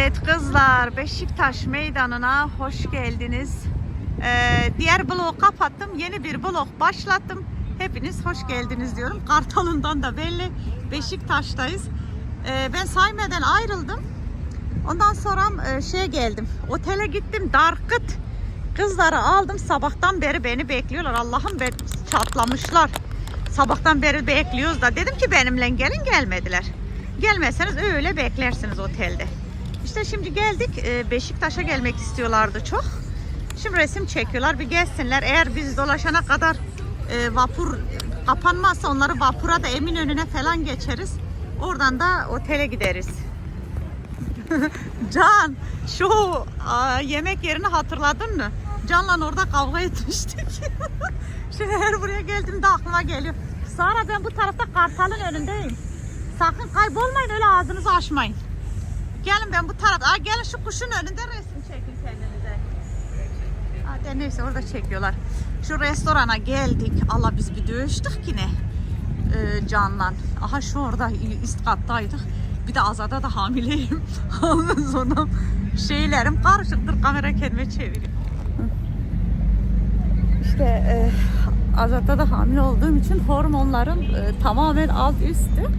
Evet kızlar Beşiktaş meydanına hoş geldiniz. Ee, diğer bloğu kapattım. Yeni bir blok başlattım. Hepiniz hoş geldiniz diyorum. Kartalından da belli. Beşiktaş'tayız. Ee, ben Sayme'den ayrıldım. Ondan sonra e, şeye geldim. Otele gittim. Darkıt. Kızları aldım. Sabahtan beri beni bekliyorlar. Allah'ım be çatlamışlar. Sabahtan beri bekliyoruz da. Dedim ki benimle gelin gelmediler. Gelmezseniz öyle beklersiniz otelde. İşte şimdi geldik. Ee, Beşiktaş'a gelmek istiyorlardı çok. Şimdi resim çekiyorlar. Bir gelsinler. Eğer biz dolaşana kadar e, vapur kapanmazsa onları vapura da Eminönü'ne falan geçeriz. Oradan da otele gideriz. Can şu aa, yemek yerini hatırladın mı? Can'la orada kavga etmiştik. Şimdi her buraya geldiğimde aklıma geliyor. Sara ben bu tarafta Kartal'ın önündeyim. Sakın kaybolmayın öyle ağzınızı açmayın. Gelin ben bu tarafta. Aa, gelin şu kuşun önünde resim çekin kendinize. Hadi neyse orada çekiyorlar. Şu restorana geldik. Allah biz bir dövüştük yine. Ee, Can'la. Aha şu orada üst kattaydık. Bir de Azada da hamileyim. Ondan sonra şeylerim karışıktır. Kamera kendime çeviriyor. İşte e, Azada da hamile olduğum için hormonlarım e, tamamen alt üstü.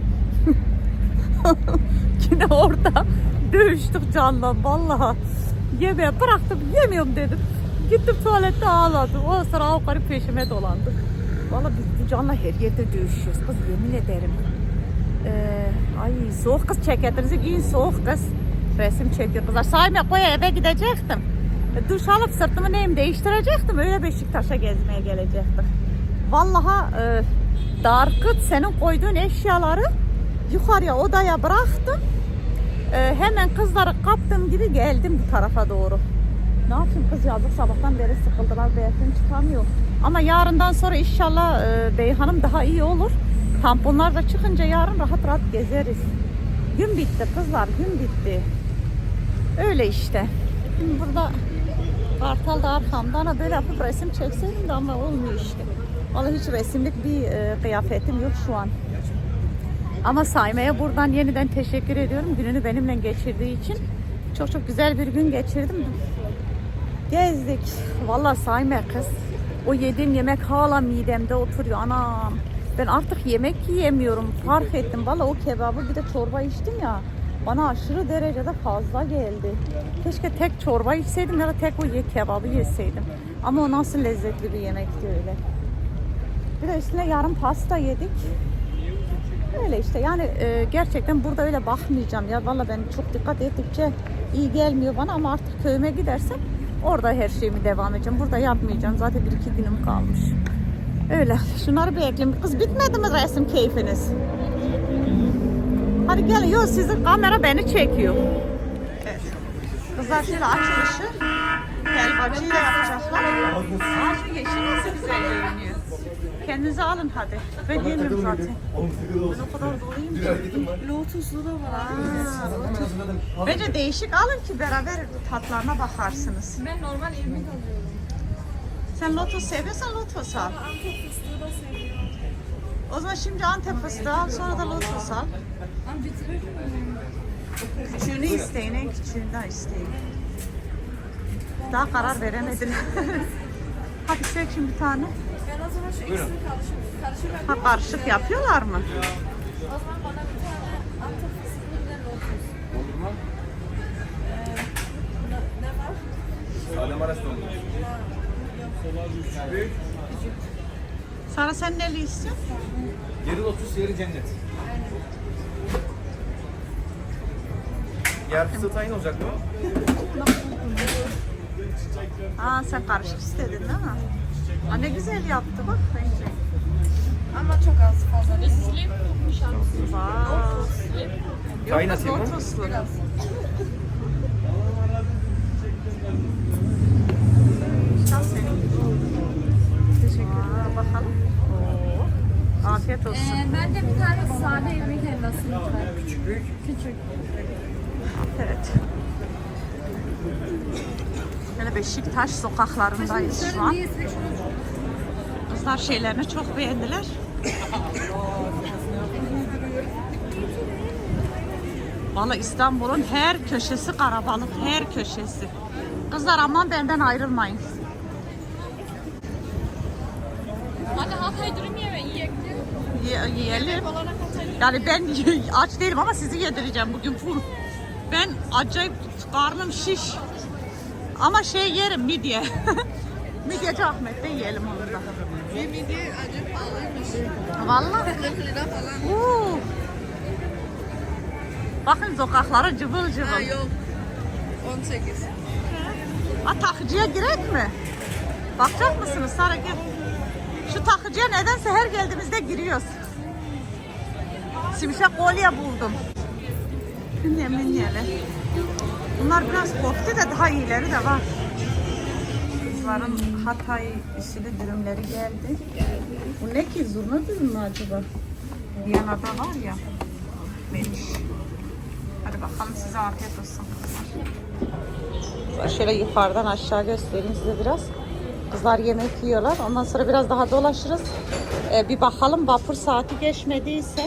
Yine orada dövüştük Can'la vallahi. Yemeğe bıraktım yemiyorum dedim. Gittim tuvalette ağladım. O sıra o peşime dolandı. Vallahi biz bu Can'la her yerde dövüşüyoruz kız yemin ederim. Ee, ay soğuk kız ceketinizi giyin soğuk kız. Resim çekiyor kızlar. Sayma koya eve gidecektim. E, Duş alıp sırtımı neyim değiştirecektim. Öyle Beşiktaş'a gezmeye gelecektim. Vallahi e, Darkıt senin koyduğun eşyaları yukarıya odaya bıraktım. E, hemen kızları kaptım gibi geldim bu tarafa doğru. Ne yapayım kız yazık sabahtan beri sıkıldılar. Beyefendi çıkamıyor. Ama yarından sonra inşallah e, Beyhan'ım daha iyi olur. Tamponlar da çıkınca yarın rahat rahat gezeriz. Gün bitti kızlar gün bitti. Öyle işte. Şimdi burada Kartal da arkamda ana böyle yapıp resim çekseydim de ama olmuyor işte. Vallahi hiç resimlik bir e, kıyafetim yok şu an. Ama Sayme'ye buradan yeniden teşekkür ediyorum. Gününü benimle geçirdiği için. Çok çok güzel bir gün geçirdim. Gezdik. Vallahi Sayme kız. O yediğim yemek hala midemde oturuyor. Anam. Ben artık yemek yiyemiyorum. Fark ettim. Vallahi o kebabı bir de çorba içtim ya. Bana aşırı derecede fazla geldi. Keşke tek çorba içseydim ya da tek o ye kebabı yeseydim. Ama o nasıl lezzetli bir yemekti öyle. Bir de üstüne yarım pasta yedik. Öyle işte yani e, gerçekten burada öyle bakmayacağım ya. Valla ben çok dikkat ettikçe iyi gelmiyor bana ama artık köyüme gidersem orada her şeyimi devam edeceğim. Burada yapmayacağım. Zaten bir iki günüm kalmış. Öyle. Şunları bir ekleyeyim. Kız bitmedi mi resim keyfiniz? Hadi gelin. Yok sizin kamera beni çekiyor. Evet. Kızlar şöyle açılışı helvacıyla yapacaklar. Şu yeşil nasıl güzel görünüyor. Kendinize alın hadi. Ben yemiyorum zaten. Ben o kadar doluyum ki. Lotuslu da var. Aa, lotus. Bence değişik alın ki beraber tatlarına bakarsınız. Ben normal irmik alıyorum. Sen lotus seviyorsan lotus al. Antep fıstığı da seviyorum. O zaman şimdi Antep fıstığı al sonra da lotus al. Ama bitirir miyim? Küçüğünü isteyin, en küçüğünden isteyin. Daha karar veremediler. Hadi seç şimdi bir tane. Ben o zaman şu ikisini karışık, karışık Ha karışık yapıyorlar mı? O zaman bana bir tane Antep fıstıklı bir de lotus. Olur mu? Ee, ne, ne var? Sade Maraş dondurma. Büyük. Sana sen neli istiyorsun? Yarı lotus, yarı cennet. Yer fıstığı tayin olacak mı? Aa sen karışık istedin değil mi? Aa, ne güzel yaptı bak bence. Ama çok az fazla değil. Slim. Tayin Yok atayım mı? lotuslu. biraz. Şans senin. Teşekkür ederim. Bakalım. Oo. Afiyet olsun. Ee, ben de bir tane sade irmik helvası lütfen. Küçük büyük. Küçük. Evet. Böyle Beşiktaş sokaklarındayız şu an. Kızlar şeylerini çok beğendiler. Valla İstanbul'un her köşesi karabalık, her köşesi. Kızlar aman benden ayrılmayın. Anne Hatay dürüm yeme yiyelim. Dürüm. Yani ben aç değilim ama sizi yedireceğim bugün full. Ben acayip karnım şiş. Ama şey yerim midye. Midyeci Ahmet'te yiyelim onu da. Bir midye acı pahalıymış. Vallahi. 40 lira falan. Oo. Bakın sokakları cıvıl cıvıl. Ha yok. 18. Ha takıcıya girek mi? Bakacak mısınız Sara gel. Şu takıcıya nedense her geldiğimizde giriyoruz. Simşek kolye buldum. Minye minyeli. Bunlar biraz korktu da daha iyileri de var. Kızların Hatay usulü dürümleri geldi. Bu ne ki? Zurna dürüm mü acaba? Viyana'da var ya. Beş. Hadi bakalım size afiyet olsun kızlar. Şöyle yukarıdan aşağı göstereyim size biraz. Kızlar yemek yiyorlar. Ondan sonra biraz daha dolaşırız. Ee, bir bakalım vapur saati geçmediyse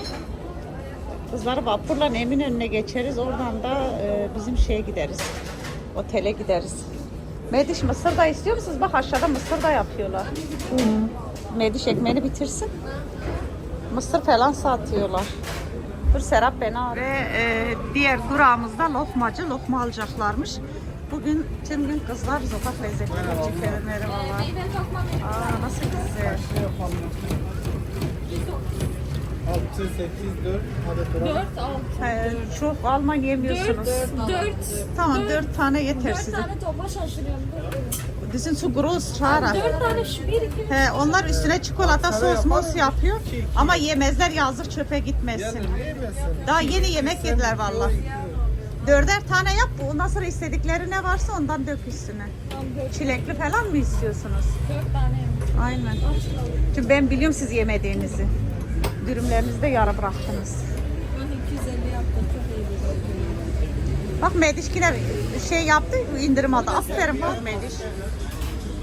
kızları vapurla Eminönü'ne geçeriz. Oradan da e, bizim şeye gideriz. Otele gideriz. Mediş mısır da istiyor musunuz? Bak aşağıda mısır da yapıyorlar. Mediş ekmeğini bitirsin. Mısır falan satıyorlar. Dur Serap beni arıyor. Ve e, diğer durağımızda lokmacı lokma alacaklarmış. Bugün tüm gün kızlar sokak lezzetleri çekiyor. Merhabalar. Aa, nasıl güzel. 6, 8, 4 adet var. 4 6. Ee, çok alma yemiyorsunuz. 4 Tamam dört tane yeter 4 size. tane topa şaşırıyorum. Dizin su gross Şara. 4 tane şu 1 2 He, onlar üstüne çikolata sos mos yapıyor. Ama yemezler yazır çöpe gitmesin. Yani yiyemezsin. Daha yeni yemek yediler valla. Dörder tane yap. Ondan sonra istedikleri ne varsa ondan dök üstüne. Çilekli falan mı istiyorsunuz? 4 tane. Aynen. Çünkü ben biliyorum siz yemediğinizi. Dürümlerinizi de yara bıraktınız. Ben 250 yaptım. Çok iyi. Bak Medişkiler şey yaptı, indirim aldı. Aferin bak Mediş.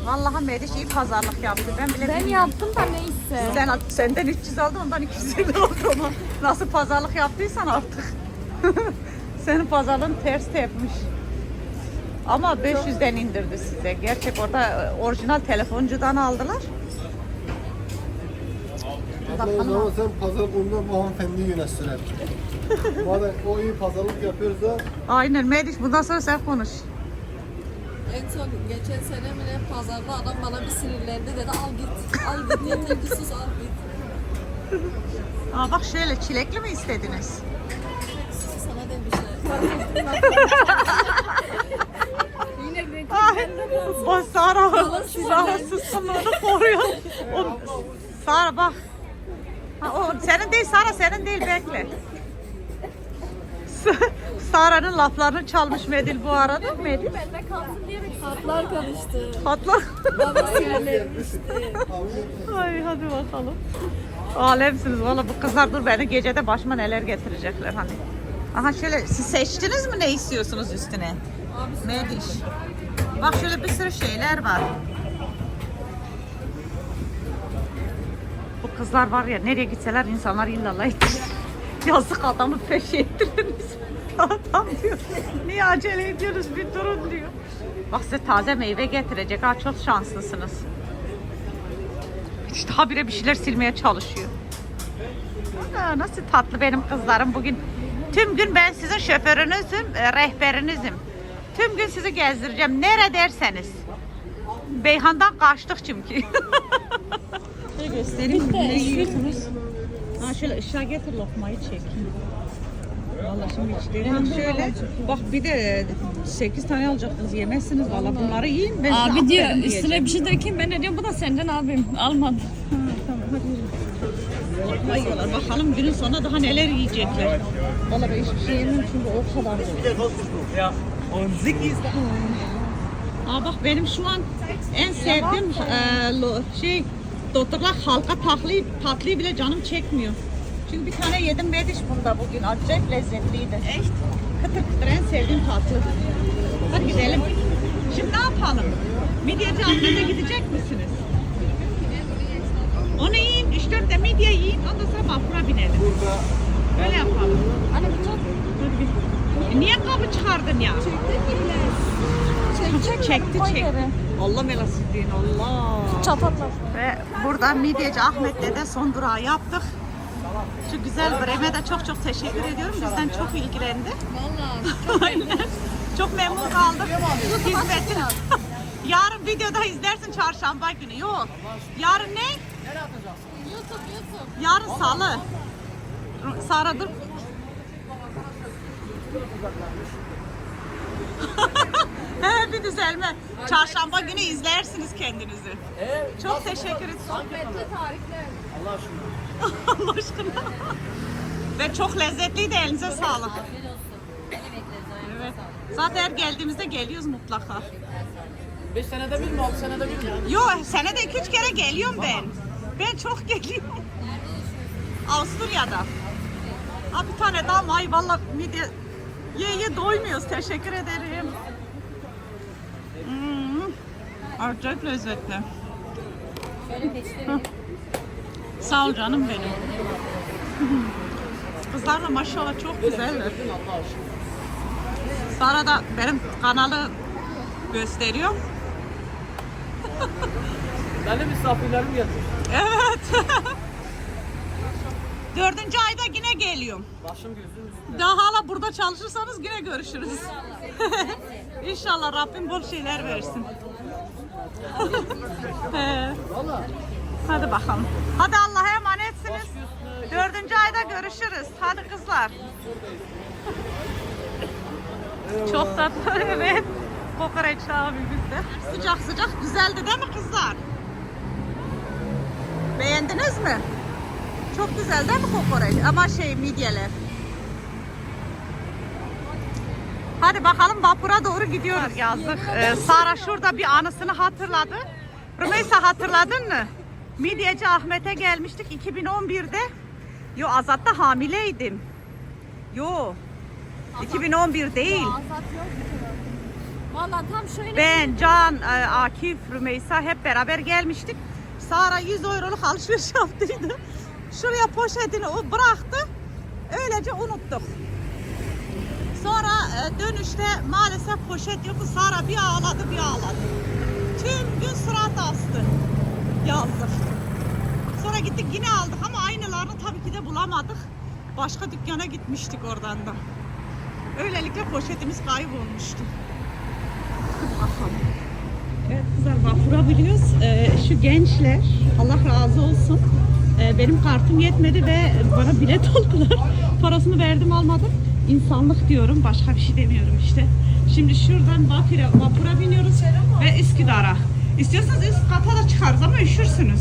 Vallahi Mediş iyi pazarlık yaptı. Ben bile Ben bilmiyorum. yaptım da neyse. Sen, senden 300 aldı, ondan 250 aldı ama. Nasıl pazarlık yaptıysan artık. Senin pazarlığın ters tepmiş. Ama 500'den indirdi size. Gerçek orada e, orijinal telefoncudan aldılar. O zaman sen pazar gününde bu hanımefendiyi yönetsin Madem o iyi pazarlık yapıyorsa Aynen Mediş bundan sonra sen konuş. En son geçen sene mi ne pazarda adam bana bir sinirlendi dedi al git. Al git yeter ki sus al git. Aa bak şöyle çilekli mi istediniz? Sus sana demişler. Ay, bak Sara, Sara suskunluğunu koruyor. O, Sara bak. Ha, o senin değil Sara, senin değil bekle. Sa- Sara'nın laflarını çalmış Medil bu arada. Medil. Bende kalsın diye bir kartlar karıştı. Bana sinirlenmişti. Ay hadi bakalım. Alemsiniz valla bu kızlar dur beni gecede başıma neler getirecekler hani. Aha şöyle siz seçtiniz mi ne istiyorsunuz üstüne? Mediş. Bak şöyle bir sürü şeyler var. Kızlar var ya nereye gitseler insanlar illallah ettiler. Yazık adamı peşi ettiriniz. Adam diyor niye acele ediyoruz bir durun diyor. Bak size taze meyve getirecek ha çok şanslısınız. İşte habire bir şeyler silmeye çalışıyor. Aa, nasıl tatlı benim kızlarım bugün. Tüm gün ben sizin şoförünüzüm, e, rehberinizim. Tüm gün sizi gezdireceğim. Nere derseniz. Beyhan'dan kaçtık çünkü. Göstereyim. Ne yiyorsunuz? Ha şöyle ışığa getir lokmayı çek. Vallahi şimdi hiç değil. Şöyle bak bir de 8 tane alacaksınız yemezsiniz valla bunları yiyin. Ben Abi diyor üstüne bir şey dökeyim ben de diyorum bu da senden abim almadı. Lokma yiyorlar. Bakalım günün sonunda daha neler yiyecekler. Valla ben hiçbir şey yemem çünkü o kadar Ziggy ist Aa bak benim şu an en sevdiğim e, şey doktorlar halka tatlıyı, tatlıyı bile canım çekmiyor. Çünkü bir tane yedim Mediş bunda bugün. Acayip lezzetliydi. Echt? Kıtır kıtır en sevdiğim tatlı. Hadi gidelim. Şimdi ne yapalım? Midyeci Ahmet'e gidecek misiniz? Onu yiyin, 3-4 de midye yiyin. Ondan sonra vapura binelim. burada Öyle yapalım. Anne bu çok bir. E niye kabı çıkardın ya? Çekti, çekti, çekti. Allah melası deyin, Allah. Çatatlar. Ve burada Midyeci Ahmet Dede son durağı yaptık. Şu güzel Brem'e de çok çok teşekkür ediyorum. Bizden çok ilgilendi. Valla. Aynen. Çok memnun kaldık. Hizmetin. Yarın videoda izlersin çarşamba günü. Yok. Yarın ne? YouTube YouTube. Yarın salı. Sara dur. Bir düzelme. Çarşamba günü izlersiniz kendinizi. Çok teşekkür ederim. Sohbetli tarihler. Allah aşkına. Ve çok lezzetliydi elinize sağlık. Afiyet olsun. Evet. Zaten her geldiğimizde geliyoruz mutlaka. 5 senede bir mi 6 senede bir mi? Yo senede iki üç kere geliyorum ben. Ben çok geliyorum. Avusturya'da. Aa, bir tane daha may valla midye ye ye doymuyoruz. Teşekkür ederim. Hmm. Acayip lezzetli. Sağ ol canım benim. Kızlar da maşallah çok güzeller. Sara da benim kanalı gösteriyor. Benim misafirlerim gelmiş. Evet. Dördüncü ayda yine geliyorum. Başım gözüm üstünde. Daha hala burada çalışırsanız yine görüşürüz. İnşallah Rabbim bol şeyler versin. Hadi bakalım. Hadi Allah'a emanetsiniz. Dördüncü ayda görüşürüz. Hadi kızlar. Çok tatlı evet. Kokoreç abi bizde. Sıcak sıcak güzeldi değil mi kızlar? Beğendiniz mi? Çok güzel değil mi kokoreç? Ama şey midyeler. Hadi bakalım vapura doğru gidiyoruz. Yazdık. Ee, Sara şurada bir anısını hatırladı. Rümeysa hatırladın mı? Midyeci Ahmet'e gelmiştik 2011'de. Yo Azat'ta hamileydim. Yo. 2011 değil. Azat yok? Valla tam şöyle. Ben, Can, e, Akif, Rümeysa hep beraber gelmiştik. Sara 100 euroluk alışveriş yaptıydı. Şuraya poşetini o bıraktı. Öylece unuttuk. Sonra e, dönüşte maalesef poşet yok. Sara bir ağladı bir ağladı. Tüm gün surat astı. Yazdık. Sonra gittik yine aldık ama aynılarını tabii ki de bulamadık. Başka dükkana gitmiştik oradan da. Öylelikle poşetimiz kaybolmuştu. Evet kızlar vapura biliyoruz. Ee, şu gençler Allah razı olsun. Ee, benim kartım yetmedi ve bana bilet aldılar. Parasını verdim almadım. İnsanlık diyorum. Başka bir şey demiyorum işte. Şimdi şuradan vapura, vapura biniyoruz ve Üsküdar'a. İstiyorsanız üst kata da çıkarız ama üşürsünüz.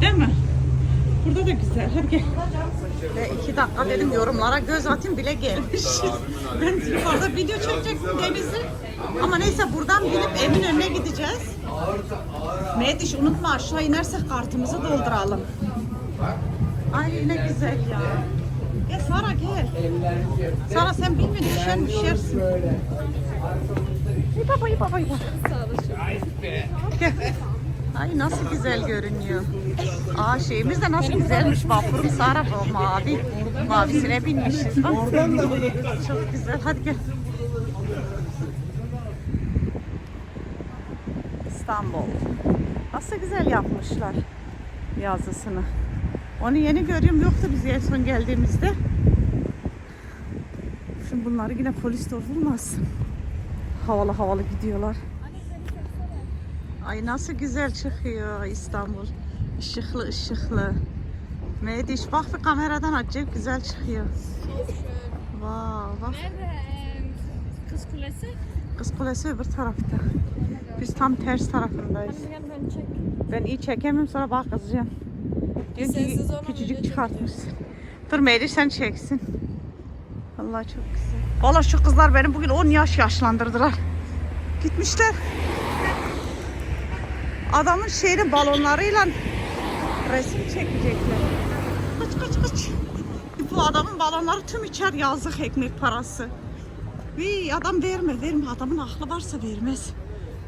Değil mi? Burada da güzel. Hadi gel. Ve iki dakika dedim yorumlara göz atayım bile gelmişiz. ben yukarıda video çekecektim denizi. Ama neyse buradan binip evin önüne gideceğiz. Mediş unutma aşağı inersek kartımızı dolduralım. Ay ne güzel ya. Gel Sara gel. Sara sen bilme düşen düşersin. İyi baba iyi baba iyi baba. Gel. Ay nasıl güzel görünüyor. Aa şeyimiz de nasıl güzelmiş vapurum Sara o mavi. Mavisine binmişiz bak. Çok güzel hadi gel. İstanbul. Nasıl güzel yapmışlar yazısını. Onu yeni görüyorum yoktu biz en son geldiğimizde. Şimdi bunları yine polis durdurmasın. Havalı havalı gidiyorlar. Ay nasıl güzel çıkıyor İstanbul. Işıklı ışıklı. Mediş bak bir kameradan acayip güzel çıkıyor. Wow, bak. Nerede? Kız Kulesi. Kız Kulesi öbür tarafta. Biz tam ters tarafındayız. Ben iyi çekemem sonra bak kızacağım. Diyor ki küçücük çıkartmışsın. Dur Meriç sen çeksin. Vallahi çok güzel. Vallahi şu kızlar beni bugün 10 yaş yaşlandırdılar. Gitmişler. Adamın şeyini balonlarıyla resim çekecekler. Kaç kaç kaç. Bu adamın balonları tüm içer yazık ekmek parası. Vii adam verme verme adamın aklı varsa vermez.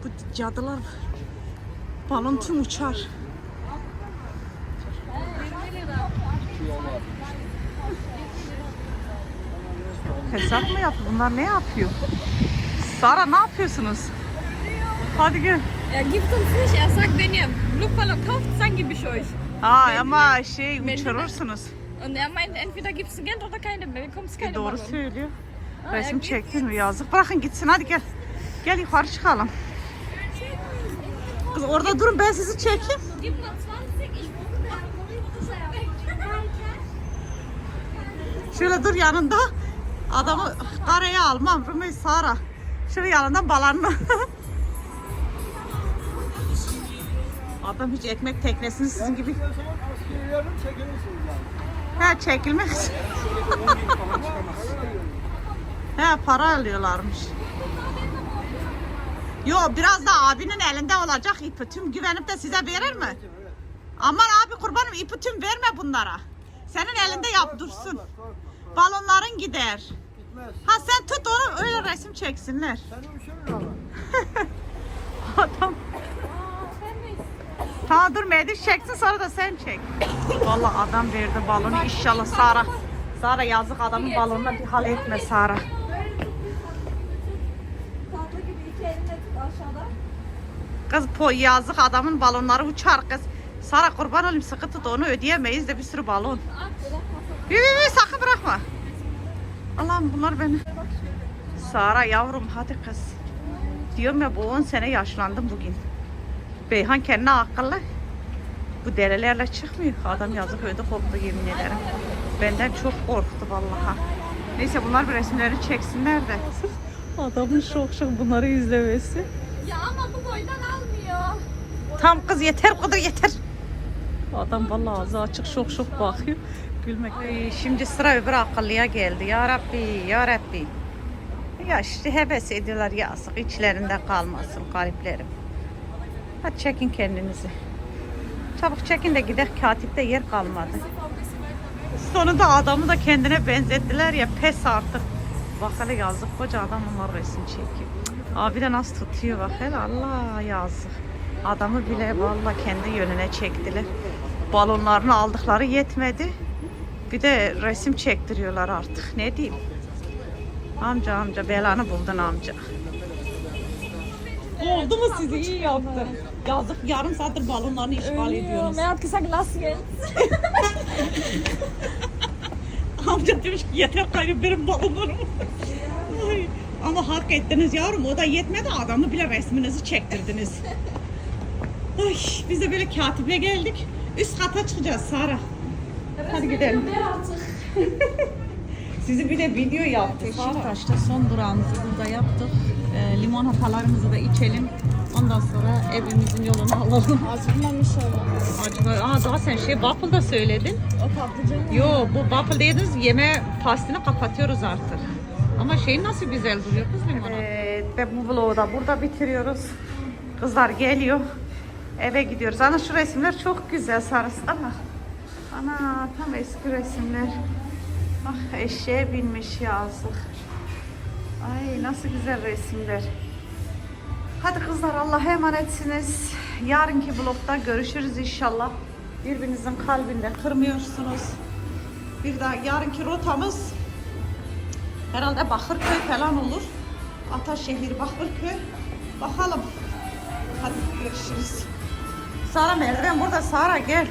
Bu cadılar balon tüm uçar. Hesap mı yapıyor? Bunlar ne yapıyor? Sara ne yapıyorsunuz? Hadi gel. Er gibt uns nicht, er sagt, wenn ihr Luftballon kauft, gebe ich euch. Ha ama şey uçurursunuz. Und er meint, entweder gibt es Geld oder keine, bekommst keine Doğru Ballon. söylüyor. Aa, Resim çektin mi yazık. Bırakın gitsin hadi gel. Gel yukarı çıkalım. Kız orada durun ben sizi çekeyim. Gib nur 20, ich Şöyle dur yanında. Adamı karaya almam. Rümey Sara. Şöyle yanından balanma. Adam hiç ekmek teknesini sizin gibi. He çekilmek. He para alıyorlarmış. Yo biraz da abinin elinde olacak ipi. Tüm güvenip de size verir mi? Aman abi kurbanım ipi tüm verme bunlara. Senin elinde yap dursun. Balonların gider. Ha sen tut onu öyle resim çeksinler. Adam. Tamam dur Mediş çeksin sonra da sen çek. Vallahi adam verdi balonu inşallah Sara. Sara yazık adamın balonuna bir hal etme Sara. Kız po yazık adamın balonları uçar kız. Sara kurban olayım sıkı tut onu ödeyemeyiz de bir sürü balon. Bir bir bir sakın bırakma. Allah'ım bunlar beni. Sara yavrum hadi kız. Diyorum ya bu 10 sene yaşlandım bugün. Beyhan kendine akıllı. Bu derelerle çıkmıyor. Adam yazık ödü koptu yemin ederim. Benden çok korktu vallahi. Neyse bunlar bir resimlerini çeksinler de. Adamın şok şok bunları izlemesi. Ya ama bu boydan almıyor. Tam kız yeter kadar yeter. Adam vallahi ağzı açık şok şok bakıyor. Gülmek. Ay, şimdi sıra öbür akıllıya geldi. Ya Rabbi, ya Rabbi. Ya işte heves ediyorlar yazık. içlerinde kalmasın gariplerim. Hadi çekin kendinizi. Çabuk çekin de gidelim. Katipte yer kalmadı. Sonunda adamı da kendine benzettiler ya pes artık. Bak hele yazık koca adam onlar resim çekiyor. Abi de nasıl tutuyor bak hele Allah yazık. Adamı bile valla kendi yönüne çektiler. Balonlarını aldıkları yetmedi. Bir de resim çektiriyorlar artık. Ne diyeyim? Amca amca belanı buldun amca. Oldu mu sizi iyi yaptı. Yazık yarım saattir balonlarını işgal ediyorsunuz. Er hat gesagt, lass jetzt. Amca demiş ki yeter kaybı benim balonlarım. Ay, Ama hak ettiniz yavrum o da yetmedi adamı bile resminizi çektirdiniz. Ay, biz de böyle katiple geldik. Üst kata çıkacağız Sara. Hadi gidelim. Sizi bir de video yaptık. Beşiktaş'ta son durağımızı burada yaptık. Ee, limonatalarımızı da içelim. Ondan sonra evimizin yolunu alalım. Acıkmamış ama. Acaba, aa daha sen şey waffle da söyledin. O patlıcan. Yo bu waffle dediniz yeme pastını kapatıyoruz artık. Ama şey nasıl güzel duruyor kız limonu. Evet ve bu vlogu da burada bitiriyoruz. Kızlar geliyor. Eve gidiyoruz. Ana şu resimler çok güzel sarısı ama. Ana tam eski resimler. Ah eşeğe binmiş yazık. Ay nasıl güzel resimler. Hadi kızlar Allah'a emanetsiniz. Yarınki vlogda görüşürüz inşallah. Birbirinizin kalbinde kırmıyorsunuz. Bir daha yarınki rotamız herhalde Bakırköy falan olur. Ataşehir, Bakırköy. Bakalım. Hadi görüşürüz. Sara merdiven burada. Sara gel.